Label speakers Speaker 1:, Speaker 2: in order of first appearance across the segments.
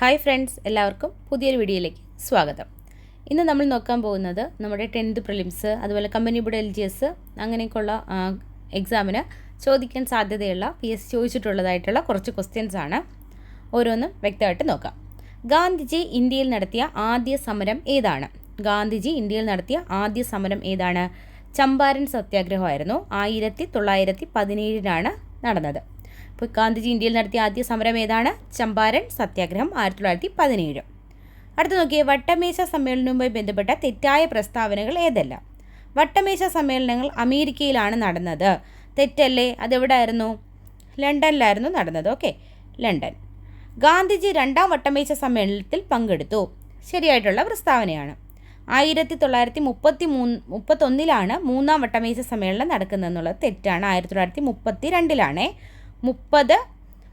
Speaker 1: Hi friends എല്ലാവർക്കും പുതിയൊരു വീഡിയോയിലേക്ക് സ്വാഗതം. ഇന്ന് നമ്മൾ നോക്കാൻ പോകുന്നത് നമ്മുടെ ടെൻത്ത് പ്രിലിംസ് അതുപോലെ company board L G S അങ്ങനെയൊക്കെയുള്ള എക്സാമിന് ചോദിക്കാൻ സാധ്യതയുള്ള പി എസ് ചോദിച്ചിട്ടുള്ളതായിട്ടുള്ള കുറച്ച് ക്വസ്റ്റ്യൻസ് ആണ്. ഓരോന്നും വ്യക്തമായിട്ട് നോക്കാം. ഗാന്ധിജി ഇന്ത്യയിൽ നടത്തിയ ആദ്യ സമരം ഏതാണ്? ഗാന്ധിജി ഇന്ത്യയിൽ നടത്തിയ ആദ്യ സമരം ഏതാണ്? ചമ്പാരൻ സത്യാഗ്രഹമായിരുന്നു. ആയിരത്തി തൊള്ളായിരത്തി പതിനേഴിനാണ് നടന്നത്. ഇപ്പോൾ ഗാന്ധിജി ഇന്ത്യയിൽ നടത്തിയ ആദ്യ സമരം ഏതാണ്? ചമ്പാരൻ സത്യാഗ്രഹം ആയിരത്തി തൊള്ളായിരത്തി പതിനേഴ് അടുത്ത് നോക്കിയേ വട്ടമേശ സമ്മേളനവുമായി ബന്ധപ്പെട്ട തെറ്റായ പ്രസ്താവനകൾ ഏതെല്ലാം? വട്ടമേശ സമ്മേളനങ്ങൾ അമേരിക്കയിലാണ് നടന്നത്. തെറ്റല്ലേ? അതെവിടായിരുന്നു? ലണ്ടനിലായിരുന്നു നടന്നത്. Okay London. ഗാന്ധിജി രണ്ടാം വട്ടമേശ സമ്മേളനത്തിൽ പങ്കെടുത്തു. ശരിയായിട്ടുള്ള പ്രസ്താവനയാണ്. ആയിരത്തി തൊള്ളായിരത്തി മുപ്പത്തി മൂന്ന് മുപ്പത്തൊന്നിലാണ് മൂന്നാം വട്ടമേശ സമ്മേളനം നടക്കുന്നതെന്നുള്ളത് തെറ്റാണ്. ആയിരത്തി തൊള്ളായിരത്തി മുപ്പത്തി രണ്ടിലാണേ മുപ്പത്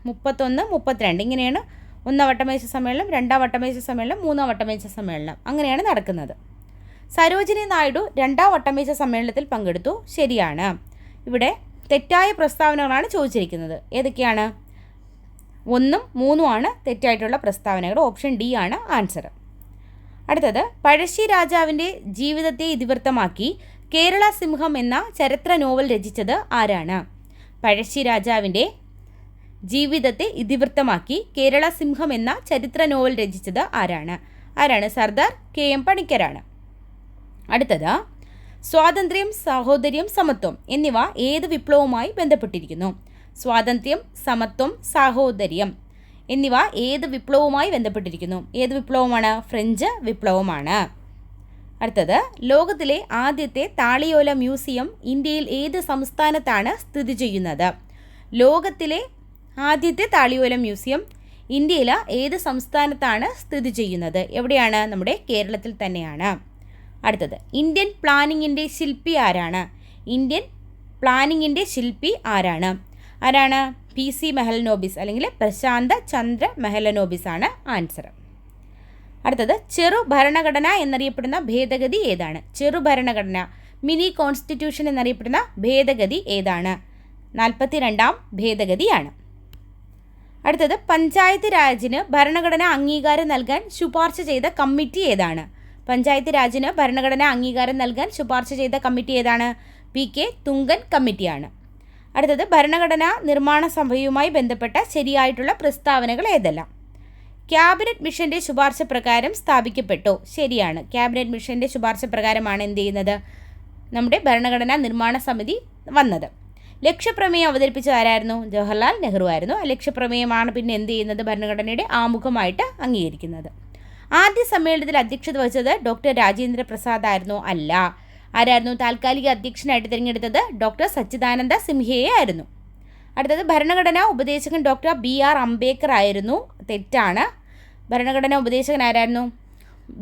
Speaker 1: മുപ്പത്തൊന്ന് മുപ്പത്തിരണ്ട്. ഇങ്ങനെയാണ് ഒന്നാം വട്ടമേശ സമ്മേളനം രണ്ടാം വട്ടമേശ സമ്മേളനം മൂന്നാം വട്ടമേശ സമ്മേളനം. അങ്ങനെയാണ് നടക്കുന്നത്. സരോജിനി നായിഡു രണ്ടാം വട്ടമേശ സമ്മേളനത്തിൽ പങ്കെടുത്തു. ശരിയാണ്. ഇവിടെ തെറ്റായ പ്രസ്താവനകളാണ് ചോദിച്ചിരിക്കുന്നത്. ഏതൊക്കെയാണ്? ഒന്നും മൂന്നും ആണ് തെറ്റായിട്ടുള്ള പ്രസ്താവനകൾ. ഓപ്ഷൻ ഡി ആണ് ആൻസർ. അടുത്തത് പഴശ്ശി രാജാവിന്റെ ജീവിതത്തെ ഇതിവൃത്തമാക്കി കേരള സിംഹം എന്ന ചരിത്ര നോവൽ രചിച്ചത് ആരാണ്? പഴശ്ശി രാജാവിന്റെ ജീവിതത്തെ ഇതിവൃത്തമാക്കി കേരള സിംഹം എന്ന ചരിത്ര നോവൽ രചിച്ചത് ആരാണ്? ആരാണ്? സർദാർ കെ എം പണിക്കരാണ്. അടുത്തത് സ്വാതന്ത്ര്യം സാഹോദര്യം സമത്വം എന്നിവ ഏത് വിപ്ലവവുമായി ബന്ധപ്പെട്ടിരിക്കുന്നു? സ്വാതന്ത്ര്യം സമത്വം സാഹോദര്യം എന്നിവ ഏത് വിപ്ലവവുമായി ബന്ധപ്പെട്ടിരിക്കുന്നു? ഏത് വിപ്ലവമാണ്? ഫ്രഞ്ച് വിപ്ലവമാണ്. അടുത്തത് ലോകത്തിലെ ആദ്യത്തെ താളിയോല മ്യൂസിയം ഇന്ത്യയിൽ ഏത് സംസ്ഥാനത്താണ് സ്ഥിതി ചെയ്യുന്നത്? ലോകത്തിലെ ആദ്യത്തെ താളിയോല മ്യൂസിയം ഇന്ത്യയിൽ ഏത് സംസ്ഥാനത്താണ് സ്ഥിതി ചെയ്യുന്നത്? എവിടെയാണ്? നമ്മുടെ കേരളത്തിൽ തന്നെയാണ്. അടുത്തത് ഇന്ത്യൻ പ്ലാനിങ്ങിന്റെ ശില്പി ആരാണ്? ഇന്ത്യൻ പ്ലാനിങ്ങിന്റെ ശില്പി ആരാണ്? ആരാണ്? പി സി മെഹലനോബിസ് അല്ലെങ്കിൽ പ്രശാന്ത ചന്ദ്ര മെഹലനോബിസ് ആണ് ആൻസർ അടുത്തത് ചെറു ഭരണഘടന എന്നറിയപ്പെടുന്ന ഭേദഗതി ഏതാണ്? ചെറു ഭരണഘടന മിനി കോൺസ്റ്റിറ്റ്യൂഷൻ എന്നറിയപ്പെടുന്ന ഭേദഗതി ഏതാണ്? നാൽപ്പത്തി രണ്ടാം ഭേദഗതിയാണ്. അടുത്തത് പഞ്ചായത്ത് രാജിന് ഭരണഘടന അംഗീകാരം നൽകാൻ ശുപാർശ ചെയ്ത കമ്മിറ്റി ഏതാണ്? പഞ്ചായത്ത് രാജിന് ഭരണഘടന അംഗീകാരം നൽകാൻ ശുപാർശ ചെയ്ത കമ്മിറ്റി ഏതാണ്? പി കെ തുങ്കൻ കമ്മിറ്റിയാണ്. അടുത്തത് ഭരണഘടനാ നിർമ്മാണ സഭയുമായി ബന്ധപ്പെട്ട ശരിയായിട്ടുള്ള പ്രസ്താവനകൾ ഏതെല്ലാം? ക്യാബിനറ്റ് മിഷന്റെ ശുപാർശ പ്രകാരം സ്ഥാപിക്കപ്പെട്ടു. ശരിയാണ്. ക്യാബിനറ്റ് മിഷന്റെ ശുപാർശ പ്രകാരമാണ് എന്ത് ചെയ്യുന്നത്? നമ്മുടെ ഭരണഘടനാ നിർമ്മാണ സമിതി വന്നത്. ലക്ഷ്യപ്രമേയം അവതരിപ്പിച്ചത് ആരായിരുന്നു? ജവഹർലാൽ നെഹ്റു ആയിരുന്നു. ആ ലക്ഷ്യപ്രമേയമാണ് പിന്നെ എന്ത് ചെയ്യുന്നത്? ഭരണഘടനയുടെ ആമുഖമായിട്ട് അംഗീകരിക്കുന്നത്. ആദ്യ സമ്മേളനത്തിൽ അധ്യക്ഷത വഹിച്ചത് ഡോക്ടർ രാജേന്ദ്ര പ്രസാദ് ആയിരുന്നു. അല്ല ആരായിരുന്നു? താൽക്കാലിക അധ്യക്ഷനായിട്ട് തിരഞ്ഞെടുത്തത് ഡോക്ടർ സച്ചിദാനന്ദ സിംഹയെ ആയിരുന്നു. അടുത്തത് ഭരണഘടനാ ഉപദേശകൻ ഡോക്ടർ ബി ആർ അംബേദ്കർ ആയിരുന്നു. തെറ്റാണ്. ഭരണഘടനാ ഉപദേശകൻ ആരായിരുന്നു?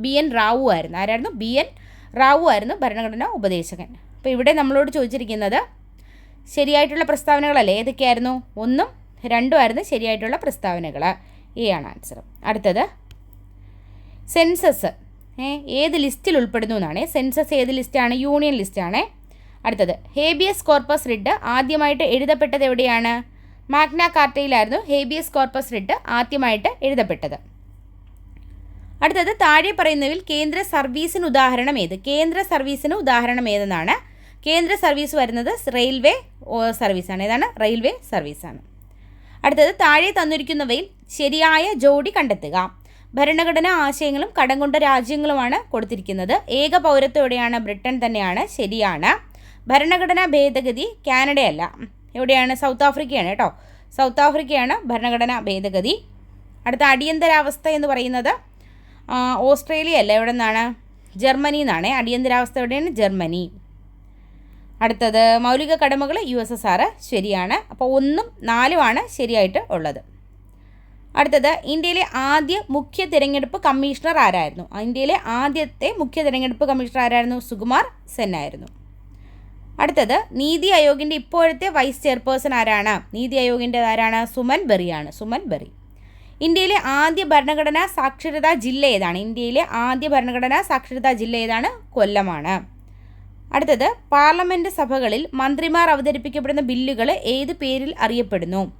Speaker 1: ബി എൻ റാവു ആയിരുന്നു. ആരായിരുന്നു? ബി എൻ റാവു ആയിരുന്നു ഭരണഘടനാ ഉപദേശകൻ. അപ്പോൾ ഇവിടെ നമ്മളോട് ചോദിച്ചിരിക്കുന്നത് ശരിയായിട്ടുള്ള പ്രസ്താവനകളല്ലേ? ഏതൊക്കെയായിരുന്നു? ഒന്നും രണ്ടും ആയിരുന്നു ശരിയായിട്ടുള്ള പ്രസ്താവനകൾ എ ആണ് ആൻസർ അടുത്തത് സെൻസസ് ഏത് ലിസ്റ്റിൽ ഉൾപ്പെടുന്നു എന്നാണ്. സെൻസസ് ഏത് ലിസ്റ്റാണ് യൂണിയൻ ലിസ്റ്റാണ് അടുത്തത് ഹേബിയസ് കോർപ്പസ് റിഡ് ആദ്യമായിട്ട് എഴുതപ്പെട്ടത് എവിടെയാണ്? മാഗ്ന കാർട്ടയിലായിരുന്നു ഹേബിയസ് കോർപ്പസ് റിട്ട് ആദ്യമായിട്ട് എഴുതപ്പെട്ടത്. അടുത്തത് താഴെ പറയുന്നതിൽ കേന്ദ്ര സർവീസിന് ഉദാഹരണം ഏത്? കേന്ദ്ര സർവീസിന് ഉദാഹരണം ഏതെന്നാണ്? കേന്ദ്ര സർവീസ് വരുന്നത് റെയിൽവേ സർവീസാണ്. ഏതാണ്? റെയിൽവേ സർവീസാണ്. അടുത്തത് താഴെ തന്നിരിക്കുന്നവയിൽ ശരിയായ ജോഡി കണ്ടെത്തുക. ഭരണഘടനാ ആശയങ്ങളും കടം കൊണ്ട രാജ്യങ്ങളുമാണ് കൊടുത്തിരിക്കുന്നത്. ഏക പൗരത്വയോടെയാണ് ബ്രിട്ടൻ തന്നെയാണ് ശരിയാണ്. ഭരണഘടനാ ഭേദഗതി കാനഡയല്ല. എവിടെയാണ് സൗത്ത് ആഫ്രിക്കയാണ് കേട്ടോ. സൗത്ത് ആഫ്രിക്കയാണ് ഭരണഘടനാ ഭേദഗതി. അടുത്ത അടിയന്തരാവസ്ഥ എന്ന് പറയുന്നത് ഓസ്ട്രേലിയ അല്ല എവിടെ നിന്നാണ്? ജർമ്മനി എന്നാണ് അടിയന്തരാവസ്ഥ എവിടെയാണ്? ജർമ്മനി. അടുത്തത് മൗലിക കടമകൾ യു എസ് എസ് ആർ ശരിയാണ്. അപ്പോൾ ഒന്നും നാലുമാണ് ശരിയായിട്ട് ഉള്ളത്. അടുത്തത് ഇന്ത്യയിലെ ആദ്യ മുഖ്യ തിരഞ്ഞെടുപ്പ് കമ്മീഷണർ ആരായിരുന്നു? ഇന്ത്യയിലെ ആദ്യത്തെ മുഖ്യ തിരഞ്ഞെടുപ്പ് കമ്മീഷണർ ആരായിരുന്നു? സുകുമാർ സെൻ ആയിരുന്നു അടുത്തത് നീതി ആയോഗിന്റെ ഇപ്പോഴത്തെ വൈസ് ചെയർപേഴ്സൺ ആരാണ്? നീതി ആയോഗിന്റെ ആരാണ്? സുമൻ ബെറിയാണ്. സുമൻ ബെറി. ഇന്ത്യയിലെ ആദ്യ ഭരണഘടനാ സാക്ഷരതാ ജില്ല ഏതാണ്? ഇന്ത്യയിലെ ആദ്യ ഭരണഘടനാ സാക്ഷരതാ ജില്ല ഏതാണ്? കൊല്ലമാണ്. അടുത്തത് പാർലമെന്റ് സഭകളിൽ മന്ത്രിമാർ അവതരിപ്പിക്കപ്പെടുന്ന ബില്ലുകൾ ഏത് പേരിൽ അറിയപ്പെടുന്നു?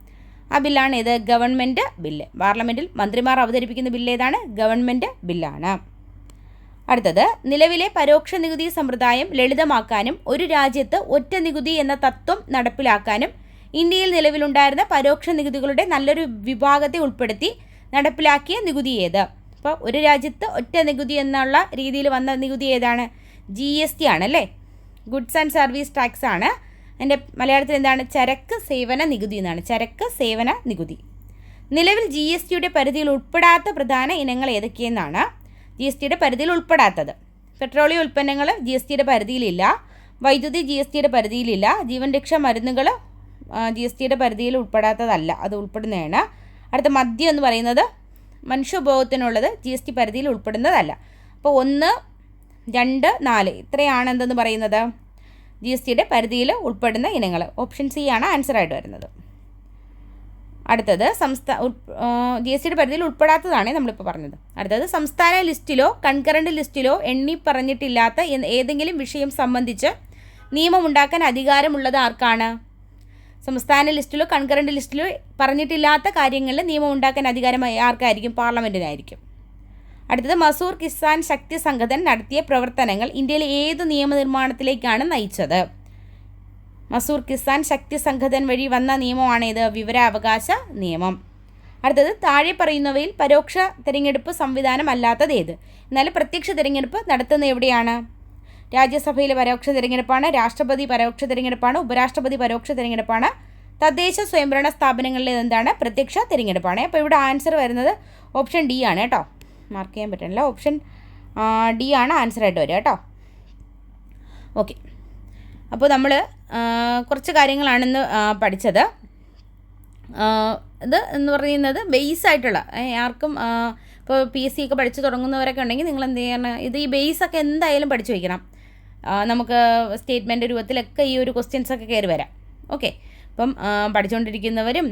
Speaker 1: ആ ബില്ലാണ് ഇത് ഗവൺമെന്റ് ബില്ല്. പാർലമെന്റിൽ മന്ത്രിമാർ അവതരിപ്പിക്കുന്ന ബില്ല് ഏതാണ്? ഗവൺമെന്റ് ബില്ലാണ്. അടുത്തത് നിലവിലെ പരോക്ഷ നികുതി സമ്പ്രദായം ലളിതമാക്കാനും ഒരു രാജ്യത്ത് ഒറ്റ നികുതി എന്ന തത്വം നടപ്പിലാക്കാനും ഇന്ത്യയിൽ നിലവിലുണ്ടായിരുന്ന പരോക്ഷ നികുതികളുടെ നല്ലൊരു വിഭാഗത്തെ ഉൾപ്പെടുത്തി നടപ്പിലാക്കിയ നികുതി ഏത്? അപ്പോൾ ഒരു രാജ്യത്ത് ഒറ്റ നികുതി എന്നുള്ള രീതിയിൽ വന്ന നികുതി ഏതാണ്? ജി എസ് ടി ആണ് അല്ലേ ഗുഡ്സ് ആൻഡ് സർവീസ് ടാക്സ് ആണ്. എന്റെ മലയാളത്തിൽ എന്താണ്? ചരക്ക് സേവന നികുതി എന്നാണ്. ചരക്ക് സേവന നികുതി. നിലവിൽ ജി എസ് ടിയുടെ പരിധിയിൽ ഉൾപ്പെടാത്ത പ്രധാന ഇനങ്ങൾ ഏതൊക്കെയെന്നാണ്? ജി എസ് ടിയുടെ പരിധിയിൽ ഉൾപ്പെടാത്തത്. പെട്രോളിയം ഉൽപ്പന്നങ്ങൾ ജി എസ് ടിയുടെ പരിധിയിലില്ല. വൈദ്യുതി ജി എസ് ടിയുടെ പരിധിയിലില്ല. ജീവൻ രക്ഷാ മരുന്നുകൾ ജി എസ് ടിയുടെ പരിധിയിൽ ഉൾപ്പെടാത്തതല്ല. അത് ഉൾപ്പെടുന്നതാണ്. അടുത്ത മദ്യം എന്ന് പറയുന്നത് മനുഷ്യോപഭോഗത്തിനുള്ളത് ജി എസ് ടി പരിധിയിൽ ഉൾപ്പെടുന്നതല്ല. അപ്പോൾ ഒന്ന് രണ്ട് നാല് ഇത്രയാണ് എന്തെന്ന് പറയുന്നത്? ജി എസ് ടിയുടെ പരിധിയിൽ ഉൾപ്പെടുന്ന ഇനങ്ങൾ. ഓപ്ഷൻ സി ആണ് ആൻസർ ആയിട്ട് വരുന്നത്. അടുത്തത് സംസ്ഥാന ജി എസ് ടിയുടെ പരിധിയിൽ ഉൾപ്പെടാത്തതാണ് നമ്മളിപ്പോൾ പറഞ്ഞത്. അടുത്തത് സംസ്ഥാന ലിസ്റ്റിലോ കൺകറന്റ് ലിസ്റ്റിലോ എണ്ണി പറഞ്ഞിട്ടില്ലാത്ത ഏതെങ്കിലും വിഷയം സംബന്ധിച്ച് നിയമമുണ്ടാക്കാൻ അധികാരമുള്ളത് ആർക്കാണ്? സംസ്ഥാന ലിസ്റ്റിലോ കൺകറന്റ് ലിസ്റ്റിലോ പറഞ്ഞിട്ടില്ലാത്ത കാര്യങ്ങളിൽ നിയമം ഉണ്ടാക്കാൻ അധികാരം ആർക്കായിരിക്കും? പാർലമെന്റിനായിരിക്കും അടുത്തത് മസൂർ കിസാൻ ശക്തി സംഘടന നടത്തിയ പ്രവർത്തനങ്ങൾ ഇന്ത്യയിലെ ഏത് നിയമനിർമ്മാണത്തിലേക്കാണ് നയിച്ചത്? മസൂർ കിസാൻ ശക്തി സംഘടൻ വഴി വന്ന നിയമമാണ് ഇത് വിവരാവകാശ നിയമം. അടുത്തത് താഴെ പറയുന്നവയിൽ പരോക്ഷ തിരഞ്ഞെടുപ്പ് സംവിധാനം അല്ലാത്തത് ഏത് എന്നാൽ പ്രത്യക്ഷ തിരഞ്ഞെടുപ്പ് നടത്തുന്നത് എവിടെയാണ്? രാജ്യസഭയിലെ പരോക്ഷ തിരഞ്ഞെടുപ്പാണ് രാഷ്ട്രപതി പരോക്ഷ തിരഞ്ഞെടുപ്പാണ് ഉപരാഷ്ട്രപതി പരോക്ഷ തിരഞ്ഞെടുപ്പാണ് തദ്ദേശ സ്വയംഭരണ സ്ഥാപനങ്ങളിലെ എന്താണ്? പ്രത്യക്ഷ തിരഞ്ഞെടുപ്പാണ്. അപ്പോൾ ഇവിടെ ആൻസർ വരുന്നത് ഓപ്ഷൻ ഡി ആണ് കേട്ടോ. മാർക്ക് ചെയ്യാൻ പറ്റണില്ല. ഓപ്ഷൻ ഡി ആണ് ആൻസർ ആയിട്ട് വരിക കേട്ടോ. ഓക്കെ. അപ്പോൾ നമ്മൾ കുറച്ച് കാര്യങ്ങളാണിന്ന് പഠിച്ചത്. ഇത് എന്ന് പറയുന്നത് ബേസ് ആയിട്ടുള്ള ആർക്കും ഇപ്പോൾ പി എസ് സി ഒക്കെ പഠിച്ച് തുടങ്ങുന്നവരൊക്കെ ഉണ്ടെങ്കിൽ നിങ്ങൾ എന്ത് ചെയ്യണം? ഇത് ഈ ബേസൊക്കെ എന്തായാലും പഠിച്ചു വയ്ക്കണം നമുക്ക് സ്റ്റേറ്റ്മെന്റ് രൂപത്തിലൊക്കെ ഈ ഒരു ക്വസ്റ്റ്യൻസ് ഒക്കെ കയറി വരാം. ഓക്കെ അപ്പം പഠിച്ചുകൊണ്ടിരിക്കുന്നവരും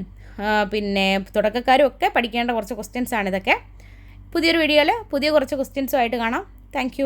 Speaker 1: പിന്നെ തുടക്കക്കാരും ഒക്കെ പഠിക്കേണ്ട കുറച്ച് ക്വസ്റ്റ്യൻസ് ആണ് ഇതൊക്കെ. പുതിയൊരു വീഡിയോയിൽ പുതിയ കുറച്ച് ക്വസ്റ്റ്യൻസുമായിട്ട് കാണാം. താങ്ക്